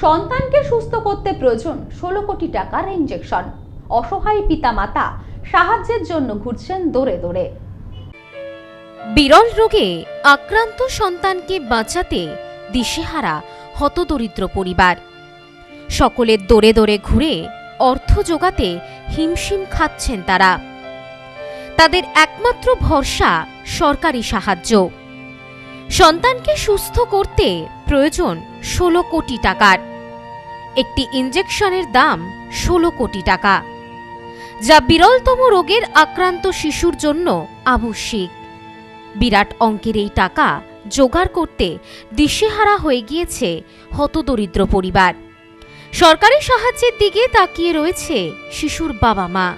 সন্তানকে সুস্থ করতে প্রয়োজন ষোলো কোটি টাকার ইঞ্জেকশন অসহায় পিতামাতা সাহায্যের জন্য ঘুরছেন দৌড়ে দৌড়ে। বিরল রোগে আক্রান্ত সন্তানকে বাঁচাতে দিশেহারা হতদরিদ্র পরিবার। সকলের দৌড়ে দৌড়ে ঘুরে অর্থ জোগাতে হিমশিম খাচ্ছেন তারা। তাদের একমাত্র ভরসা সরকারি সাহায্য। সন্তানকে সুস্থ করতে প্রয়োজন ষোলো কোটি টাকার। একটি ইঞ্জেকশনের দাম ষোলো কোটি টাকা, যা বিরলতম রোগের আক্রান্ত শিশুর জন্য আবশ্যিক। বিরাট অঙ্কের এই টাকা জোগাড় করতে দিশেহারা হয়ে গিয়েছে হতদরিদ্র পরিবার। সরকারি সাহায্যের দিকে তাকিয়ে রয়েছে শিশুর বাবা মা।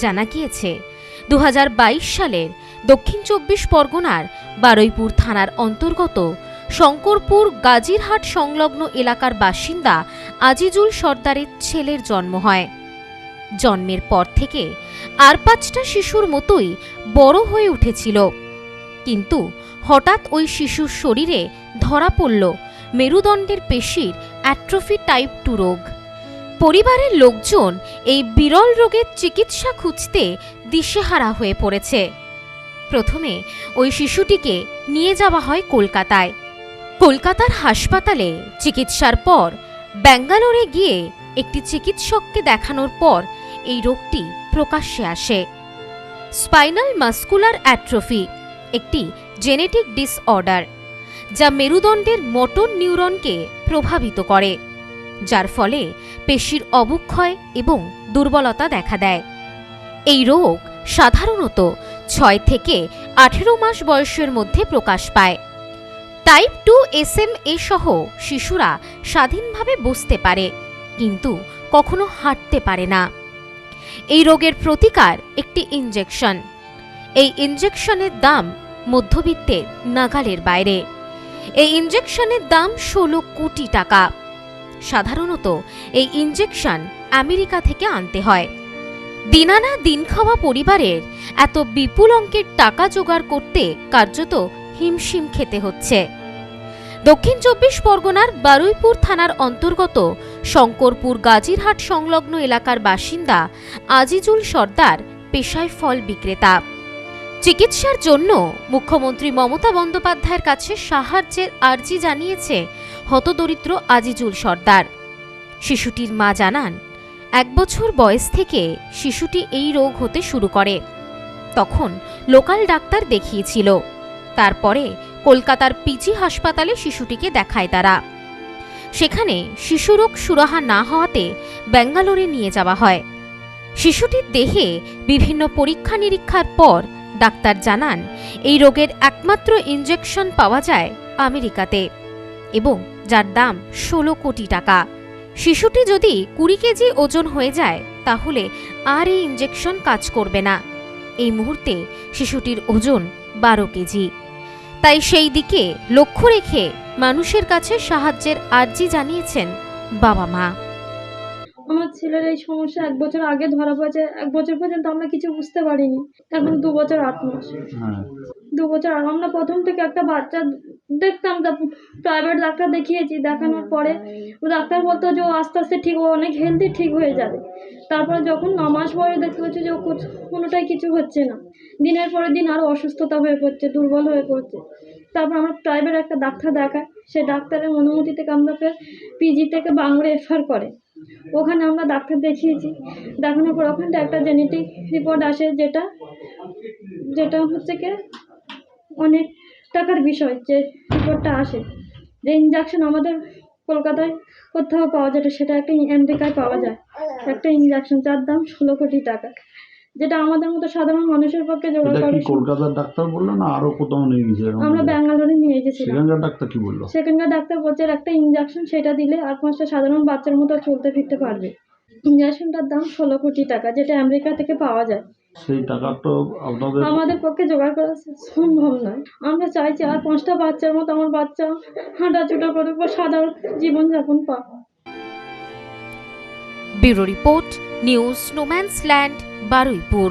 জানা গিয়েছে দু হাজার বাইশ সালের দক্ষিণ চব্বিশ পরগনার বারুইপুর থানার অন্তর্গত শঙ্করপুর গাজীরহাট সংলগ্ন এলাকার বাসিন্দা আজিজুল সর্দারের ছেলের জন্ম হয়। জন্মের পর থেকে আর পাঁচটা শিশুর মতোই বড় হয়ে উঠেছিল। কিন্তু হঠাৎ ওই শিশুর শরীরে ধরা পড়ল মেরুদণ্ডের পেশির অ্যাট্রোফি টাইপ টু রোগ। পরিবারের লোকজন এই বিরল রোগের চিকিৎসা খুঁজতে দিশেহারা হয়ে পড়েছে। প্রথমে ওই শিশুটিকে নিয়ে যাওয়া হয় কলকাতায়। কলকাতার হাসপাতালে চিকিৎসার পর ব্যাঙ্গালোরে গিয়ে একটি চিকিৎসককে দেখানোর পর এই রোগটি প্রকাশ্যে আসে। স্পাইনাল মাস্কুলার অ্যাট্রফি, একটি জেনেটিক ডিসঅর্ডার, যা মেরুদণ্ডের মোটর নিউরনকে প্রভাবিত করে, যার ফলে পেশির অবক্ষয় এবং দুর্বলতা দেখা দেয়। এই রোগ সাধারণত ছয় থেকে আঠেরো মাস বয়সের মধ্যে প্রকাশ পায়। Type two S M A সহ শিশুরা স্বাধীনভাবে বসতে পারে, কিন্তু কখনো হাঁটতে পারে না। এই রোগের প্রতিকার একটি ইনজেকশন এই ইনজেকশনের দাম মধ্যবিত্তের নাগালের বাইরে। এই ইনজেকশনের দাম ষোলো কোটি টাকা। সাধারণত এই ইনজেকশন আমেরিকা থেকে আনতে হয়। দিনানা দিন খাওয়া পরিবারের এত বিপুল অঙ্কের টাকা জোগাড় করতে কার্যত হিমশিম খেতে হচ্ছে। দক্ষিণ চব্বিশ পরগনার বারুইপুর থানার অন্তর্গত শঙ্করপুর গাজীরহাট সংলগ্ন এলাকার বাসিন্দা আজিজুল সর্দার পেশায় ফল বিক্রেতা। চিকিৎসার জন্য মুখ্যমন্ত্রী মমতা বন্দ্যোপাধ্যায়ের কাছে সাহায্যের আর্জি জানিয়েছে হতদরিদ্র আজিজুল সর্দার। শিশুটির মা জানান এক বছর বয়স থেকে শিশুটি এই রোগ হতে শুরু করে। তখন লোকাল ডাক্তার দেখিয়েছিল। তারপরে কলকাতার পিজি হাসপাতালে শিশুটিকে দেখায় তারা। সেখানে শিশুরোগ সুরাহা না হওয়াতে ব্যাঙ্গালোরে নিয়ে যাওয়া হয়। শিশুটির দেহে বিভিন্ন পরীক্ষা নিরীক্ষার পর ডাক্তার জানান, এই রোগের একমাত্র ইঞ্জেকশন পাওয়া যায় আমেরিকাতে এবং যার দাম ষোলো কোটি টাকা। শিশুটি যদি কুড়ি কেজি ওজন হয়ে যায় তাহলে আর এই ইঞ্জেকশন কাজ করবে না। এই মুহূর্তে শিশুটির ওজন বারো কেজি। তাই সেই দিকে লক্ষ্য রেখে মানুষের কাছে সাহায্যের আর্জি জানিয়েছেন বাবা মা। আমার ছেলের এই সমস্যা এক বছর আগে ধরা পড়েছে এক বছর পর্যন্ত আমরা কিছু বুঝতে পারিনি। এখন দু বছর আট মাস। হ্যাঁ। দু বছর আমরা প্রথম থেকে একটা বাচ্চা দেখতাম তা প্রাইভেট ডাক্তার দেখিয়েছি, দেখানোর পরে ও ডাক্তার বলতো যে ও আস্তে আস্তে ঠিক, ও অনেক হেলদি ঠিক হয়ে যাবে। তারপরে যখন ন মাস পরে দেখতে পাচ্ছি যে ও কোনোটাই কিছু হচ্ছে না। দিনের পরে দিন আরও অসুস্থতা হয়ে পড়ছে, দুর্বল হয়ে পড়ছে। তারপর আমরা প্রাইভেট একটা ডাক্তার দেখাই সে ডাক্তারের অনুমতি থেকে আমরা ফের পিজি থেকে বাংলা রেফার করে। ওখানে আমরা ডাক্তার দেখিয়েছি। দেখানোর পর ওখানটা একটা জেনেটিক রিপোর্ট আসে যেটা যেটা হচ্ছে কি, অনেক টাকার বিষয় যে রিপোর্টটা আসে। যে ইঞ্জেকশন আমাদের কলকাতায় কোথাও পাওয়া যায় সেটা একটা আমেরিকায় পাওয়া যায়। একটা ইঞ্জেকশন যার দাম ষোলো কোটি টাকা। যেটা আমাদের মতো সাধারণ মানুষের পক্ষে জোগাড় করা কলকাতার ডাক্তার বলল না আরও কোথাও নিয়ে গেছে আমরা ব্যাঙ্গালোরে নিয়ে গেছিলাম। সেখানকার ডাক্তার কি বলল? সেখানকার ডাক্তার বলছে একটা ইঞ্জেকশন সেটা দিলে আর পাঁচটা সাধারণ বাচ্চার মতো চলতে ফিরতে পারবে। ইঞ্জেকশনটার দাম ষোলো কোটি টাকা যেটা আমেরিকা থেকে পাওয়া যায়। সেই টাকা তো আপনাদের আমাদের পক্ষে জোগাড় করা সম্ভব নয়। আমরা চাইছি আর পাঁচটা বাচ্চার মতো আমার বাচ্চা হাঁটাচুটা করে বা সাধারণ জীবনযাপন পাক। Bureau report news no man's land Baruipur.